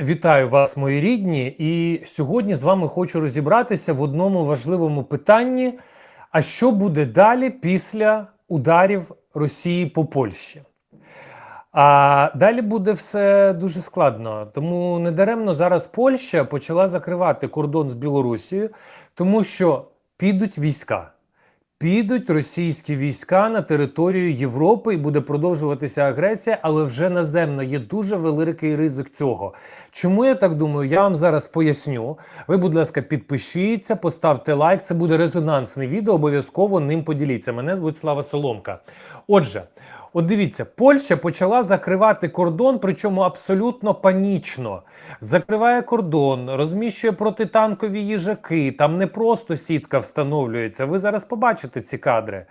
Вітаю вас, мої рідні, і сьогодні з вами хочу розібратися в одному важливому питанні: а що буде далі після ударів Росії по Польщі? А далі буде все дуже складно. Тому недаремно зараз Польща почала закривати кордон з Білорусією, тому що підуть війська. Підуть російські війська на територію Європи і буде продовжуватися агресія, але вже наземно є дуже великий ризик цього. Чому я так думаю? Я вам зараз поясню. Ви, будь ласка, підпишіться, поставте лайк. Це буде резонансне відео. Обов'язково ним поділіться. Мене звуть Слава Соломка. Отже. От дивіться, Польща почала закривати кордон, причому абсолютно панічно. Закриває кордон, розміщує протитанкові їжаки. Там не просто сітка встановлюється. Ви зараз побачите ці кадри.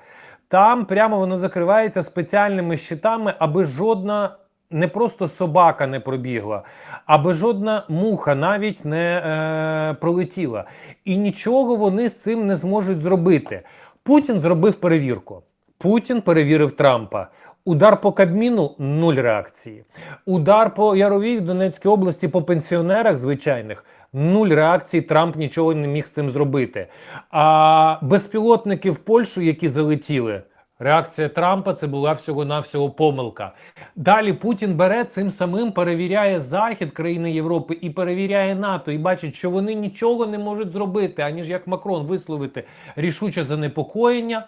Там прямо воно закривається спеціальними щитами, аби жодна. Не просто собака не пробігла, аби жодна муха навіть не е, пролетіла. І нічого вони з цим не зможуть зробити. Путін зробив перевірку. Путін перевірив Трампа. Удар по Кабміну нуль реакції. Удар по Яровій в Донецькій області по пенсіонерах звичайних. Нуль реакції Трамп нічого не міг з цим зробити. А безпілотники в Польщу, які залетіли, реакція Трампа це була всього-навсього помилка. Далі Путін бере цим самим перевіряє Захід країни Європи і перевіряє НАТО, і бачить, що вони нічого не можуть зробити, аніж як Макрон висловити рішуче занепокоєння.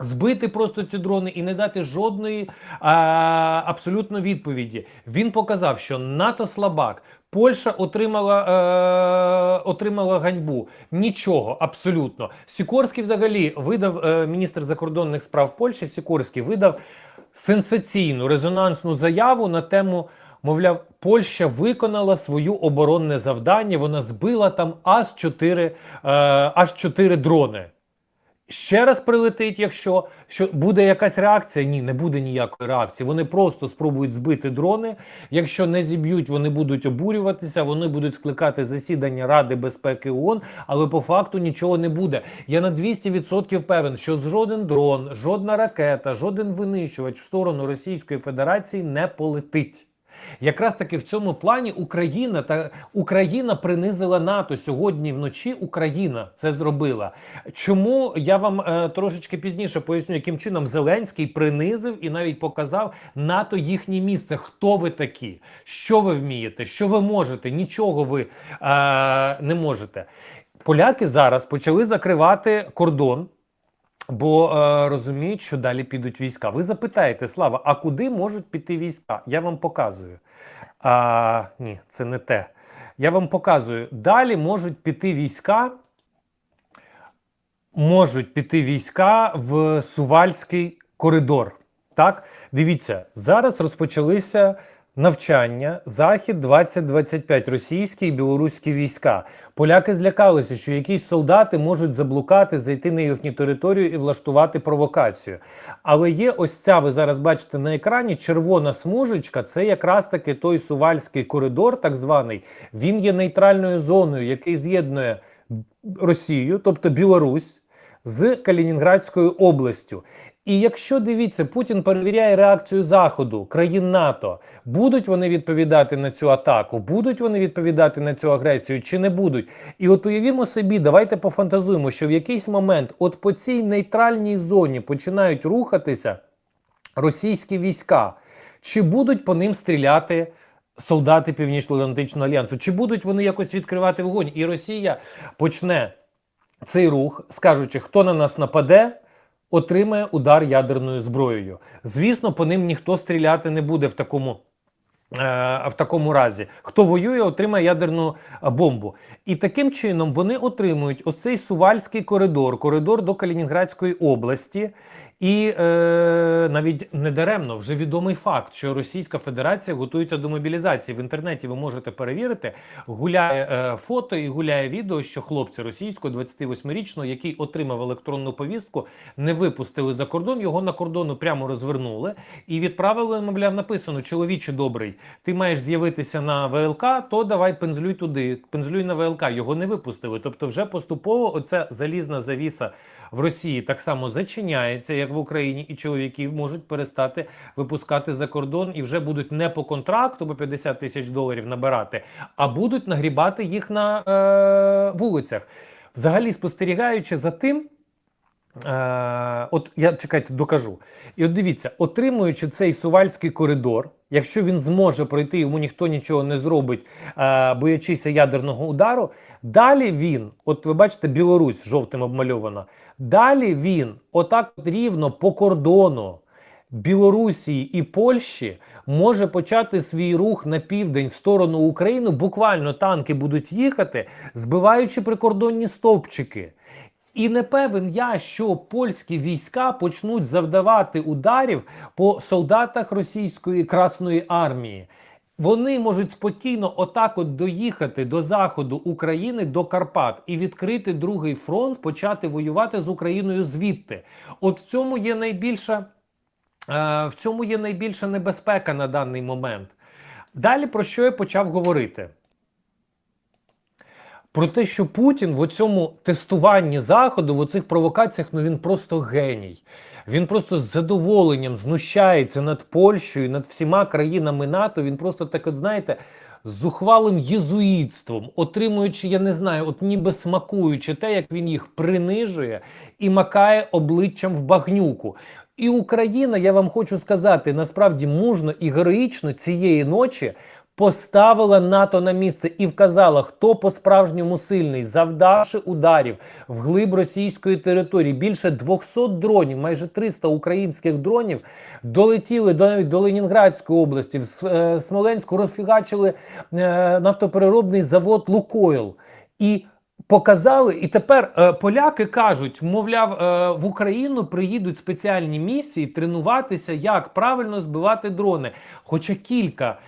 Збити просто ці дрони і не дати жодної а, абсолютно відповіді. Він показав, що НАТО слабак. Польща отримала е, отримала ганьбу. Нічого абсолютно. Сікорський взагалі видав е, міністр закордонних справ Польщі. Сікорський видав сенсаційну резонансну заяву на тему. Мовляв, Польща виконала свою оборонне завдання. Вона збила там аж 4, е, аж 4 дрони. Ще раз прилетить, якщо що буде якась реакція. Ні, не буде ніякої реакції. Вони просто спробують збити дрони. Якщо не зіб'ють, вони будуть обурюватися, вони будуть скликати засідання Ради безпеки ООН, але по факту нічого не буде. Я на 200% певен, що жоден дрон, жодна ракета, жоден винищувач в сторону Російської Федерації не полетить. Якраз таки в цьому плані Україна та Україна принизила НАТО сьогодні вночі. Україна це зробила. Чому я вам е, трошечки пізніше поясню, яким чином Зеленський принизив і навіть показав НАТО їхнє місце. Хто ви такі? Що ви вмієте? Що ви можете? Нічого ви е, не можете. Поляки зараз почали закривати кордон. Бо е, розуміють, що далі підуть війська. Ви запитаєте, Слава, а куди можуть піти війська? Я вам показую. А, Ні, це не те. Я вам показую. Далі можуть піти війська. Можуть піти війська в Сувальський коридор. Так, дивіться, зараз розпочалися навчання захід 2025 російські і білоруські війська. Поляки злякалися, що якісь солдати можуть заблукати, зайти на їхню територію і влаштувати провокацію. Але є ось ця, ви зараз бачите на екрані, червона смужечка. Це якраз таки той сувальський коридор, так званий. Він є нейтральною зоною, який з'єднує Росію, тобто Білорусь. З Калінінградською областю, і якщо дивіться, Путін перевіряє реакцію Заходу, країн НАТО, будуть вони відповідати на цю атаку, будуть вони відповідати на цю агресію чи не будуть. І от уявімо собі, давайте пофантазуємо, що в якийсь момент, от по цій нейтральній зоні починають рухатися російські війська, чи будуть по ним стріляти? Солдати Північно-Атлантичного альянсу, чи будуть вони якось відкривати вогонь? І Росія почне цей рух, скажучи, хто на нас нападе, отримає удар ядерною зброєю. Звісно, по ним ніхто стріляти не буде в такому. Е, в такому разі, хто воює, отримає ядерну е, бомбу, і таким чином вони отримують оцей сувальський коридор, коридор до Калінінградської області, і е, навіть недаремно вже відомий факт, що Російська Федерація готується до мобілізації. В інтернеті ви можете перевірити. Гуляє е, фото і гуляє відео, що хлопці російського 28-річного, який отримав електронну повістку, не випустили за кордон. Його на кордону прямо розвернули і відправили. Мовляв, написано: чоловіче добрий, ти маєш з'явитися на ВЛК, то давай пензлюй туди. Пензлюй на ВЛК. Його не випустили. Тобто, вже поступово оця залізна завіса в Росії так само зачиняється. Як в Україні, і чоловіків можуть перестати випускати за кордон і вже будуть не по контракту, бо 50 тисяч доларів набирати, а будуть нагрібати їх на е, вулицях. Взагалі, спостерігаючи за тим. Е, от я чекайте, докажу. І от дивіться, отримуючи цей сувальський коридор, якщо він зможе пройти, йому ніхто нічого не зробить, е, боячися ядерного удару. Далі він, от ви бачите, Білорусь жовтим обмальована. Далі він, отак от рівно по кордону Білорусі і Польщі, може почати свій рух на південь в сторону України. Буквально танки будуть їхати, збиваючи прикордонні стовпчики. І не певен я, що польські війська почнуть завдавати ударів по солдатах російської Красної армії. Вони можуть спокійно отак от доїхати до заходу України до Карпат і відкрити другий фронт, почати воювати з Україною звідти. От в цьому є найбільша, е, в цьому є найбільша небезпека на даний момент. Далі про що я почав говорити? Про те, що Путін в цьому тестуванні заходу, в оцих провокаціях, ну він просто геній. Він просто з задоволенням знущається над Польщею, над всіма країнами НАТО. Він просто так, от знаєте, з зухвалим єзуїтством, отримуючи, я не знаю, от ніби смакуючи те, як він їх принижує і макає обличчям в багнюку. І Україна, я вам хочу сказати, насправді мужно і героїчно цієї ночі поставила НАТО на місце і вказала, хто по-справжньому сильний, завдавши ударів в глиб російської території. Більше 200 дронів, майже 300 українських дронів долетіли до навіть до Ленінградської області, в е, Смоленську розфігачили е, нафтопереробний завод Лукойл. І Показали, і тепер е, поляки кажуть, мовляв, е, в Україну приїдуть спеціальні місії тренуватися, як правильно збивати дрони. Хоча кілька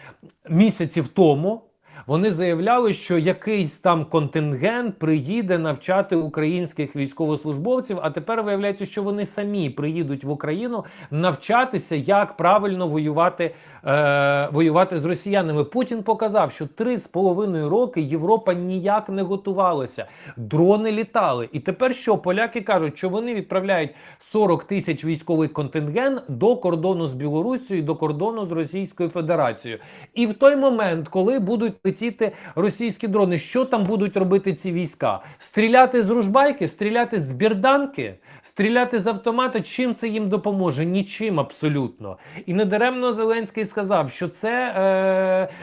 місяців тому вони заявляли, що якийсь там контингент приїде навчати українських військовослужбовців. А тепер виявляється, що вони самі приїдуть в Україну навчатися, як правильно воювати, е, воювати з росіянами. Путін показав, що три з половиною роки Європа ніяк не готувалася. Дрони літали. І тепер що поляки кажуть, що вони відправляють 40 тисяч військовий контингент до кордону з Білорусією, до кордону з Російською Федерацією. І в той момент, коли будуть летіти російські дрони, що там будуть робити ці війська? Стріляти з ружбайки, стріляти з бірданки, стріляти з автомата. Чим це їм допоможе? Нічим абсолютно. І недаремно Зеленський сказав, що це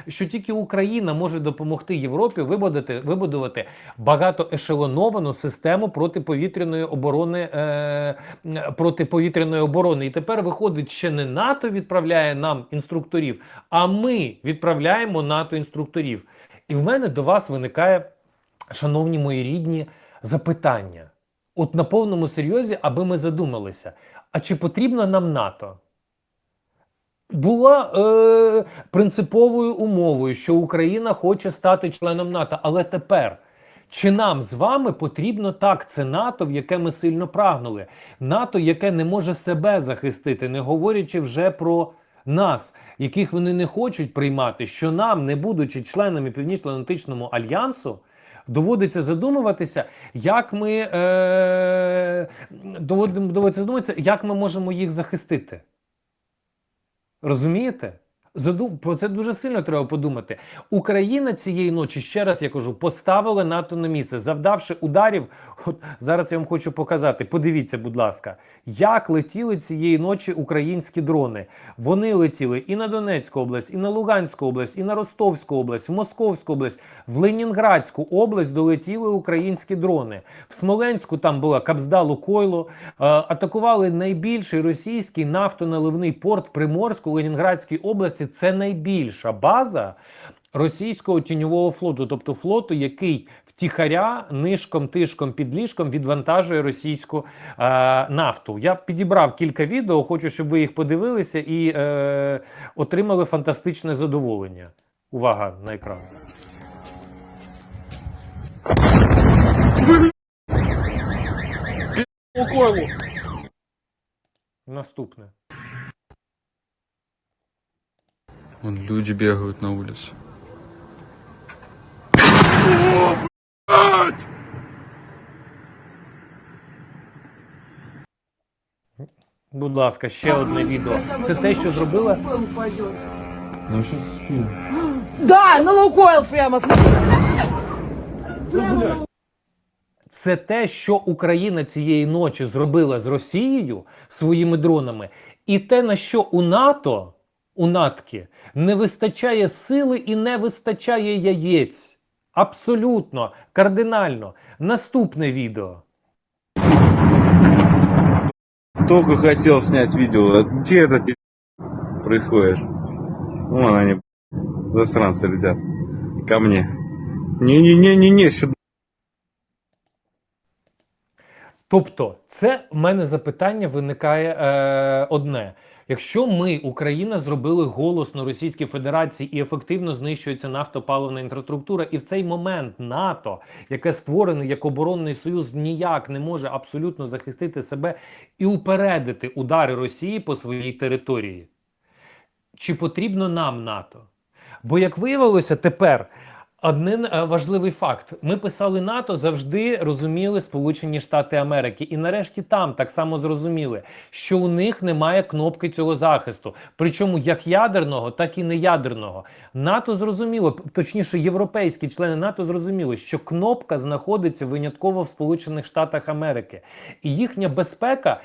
е, що тільки Україна може допомогти Європі вибудувати, вибудувати багатоешелоновану систему протиповітряної оборони е, протиповітряної оборони. І тепер виходить, ще не НАТО відправляє нам інструкторів, а ми відправляємо НАТО інструкторів. І в мене до вас виникає, шановні мої рідні, запитання. От на повному серйозі, аби ми задумалися, а чи потрібно нам НАТО? Була е, принциповою умовою, що Україна хоче стати членом НАТО, але тепер. Чи нам з вами потрібно так це НАТО, в яке ми сильно прагнули? НАТО, яке не може себе захистити, не говорячи вже про нас, яких вони не хочуть приймати, що нам, не будучи членами Північно-Атлантичного альянсу, доводиться задумуватися, як ми е, доводимо доводиться задумуватися, як ми можемо їх захистити. Розумієте? Задум... Про це дуже сильно треба подумати. Україна цієї ночі, ще раз я кажу, поставила НАТО на місце, завдавши ударів. От зараз я вам хочу показати. Подивіться, будь ласка, як летіли цієї ночі українські дрони. Вони летіли і на Донецьку область, і на Луганську область, і на Ростовську область, в Московську область, в Ленінградську область долетіли українські дрони. В Смоленську там була Кабзда Лукойло. Е, атакували найбільший російський нафтоналивний порт Приморську Ленінградській області. Це найбільша база російського тіньового флоту, тобто флоту, який втіхаря нишком, тишком, під ліжком відвантажує російську е, нафту. Я підібрав кілька відео, хочу, щоб ви їх подивилися і е, отримали фантастичне задоволення. Увага на екран. Наступне. Вон люди бегают на улице. Будь ласка, ще одне відео. Це те, що зробила Ну сейчас спим. Да, на Лукойл прямо, смотри. Це те, що Україна цієї ночі зробила з Росією своїми дронами, і те, на що у НАТО, у натки, не вистачає сили і не вистачає яєць. Абсолютно, кардинально. Наступне відео. Только хотел снять видео. А Где это пи*** происходит? Вон они, засранцы летят. Ко мне. Не-не-не-не-не, сюда. Тобто, це в мене запитання виникає е, одне: якщо ми, Україна, зробили голосно Російській Федерації і ефективно знищується нафтопаливна інфраструктура, і в цей момент НАТО, яке створене як оборонний союз, ніяк не може абсолютно захистити себе і упередити удари Росії по своїй території. Чи потрібно нам НАТО? Бо як виявилося тепер. Один е, важливий факт: ми писали НАТО, завжди розуміли Сполучені Штати Америки, і нарешті там так само зрозуміли, що у них немає кнопки цього захисту, причому як ядерного, так і неядерного. НАТО зрозуміло, точніше, європейські члени НАТО зрозуміли, що кнопка знаходиться винятково в Сполучених Штатах Америки, і їхня безпека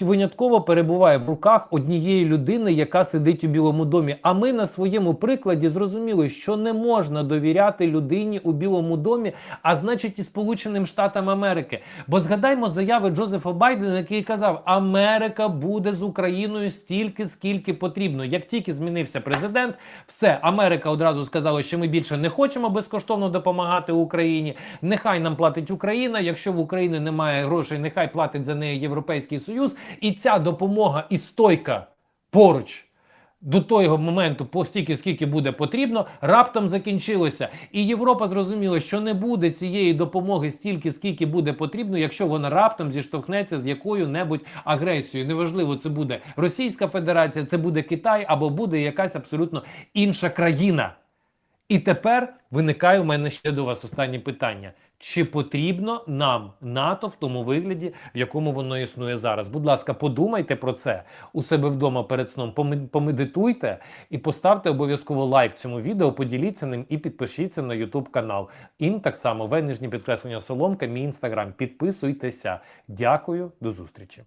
винятково перебуває в руках однієї людини, яка сидить у Білому домі. А ми на своєму прикладі зрозуміли, що не можна довіряти людині у Білому домі, а значить і Сполученим Штатам Америки. Бо згадаймо заяви Джозефа Байдена, який казав: Америка буде з Україною стільки, скільки потрібно. Як тільки змінився президент, все Америка одразу сказала, що ми більше не хочемо безкоштовно допомагати Україні. Нехай нам платить Україна. Якщо в Україні немає грошей, нехай платить за неї Європейський Союз, і ця допомога і стойка поруч. До того моменту, по стільки скільки буде потрібно, раптом закінчилося. І Європа зрозуміла, що не буде цієї допомоги стільки, скільки буде потрібно, якщо вона раптом зіштовхнеться з якою-небудь агресією. Неважливо, це буде Російська Федерація, це буде Китай або буде якась абсолютно інша країна. І тепер виникає у мене ще до вас останнє питання: чи потрібно нам НАТО в тому вигляді, в якому воно існує зараз? Будь ласка, подумайте про це у себе вдома перед сном. Помедитуйте і поставте обов'язково лайк цьому відео, поділіться ним і підпишіться на YouTube канал. Ім так само в нижнє підкреслення соломка, мій інстаграм. Підписуйтеся. Дякую, до зустрічі.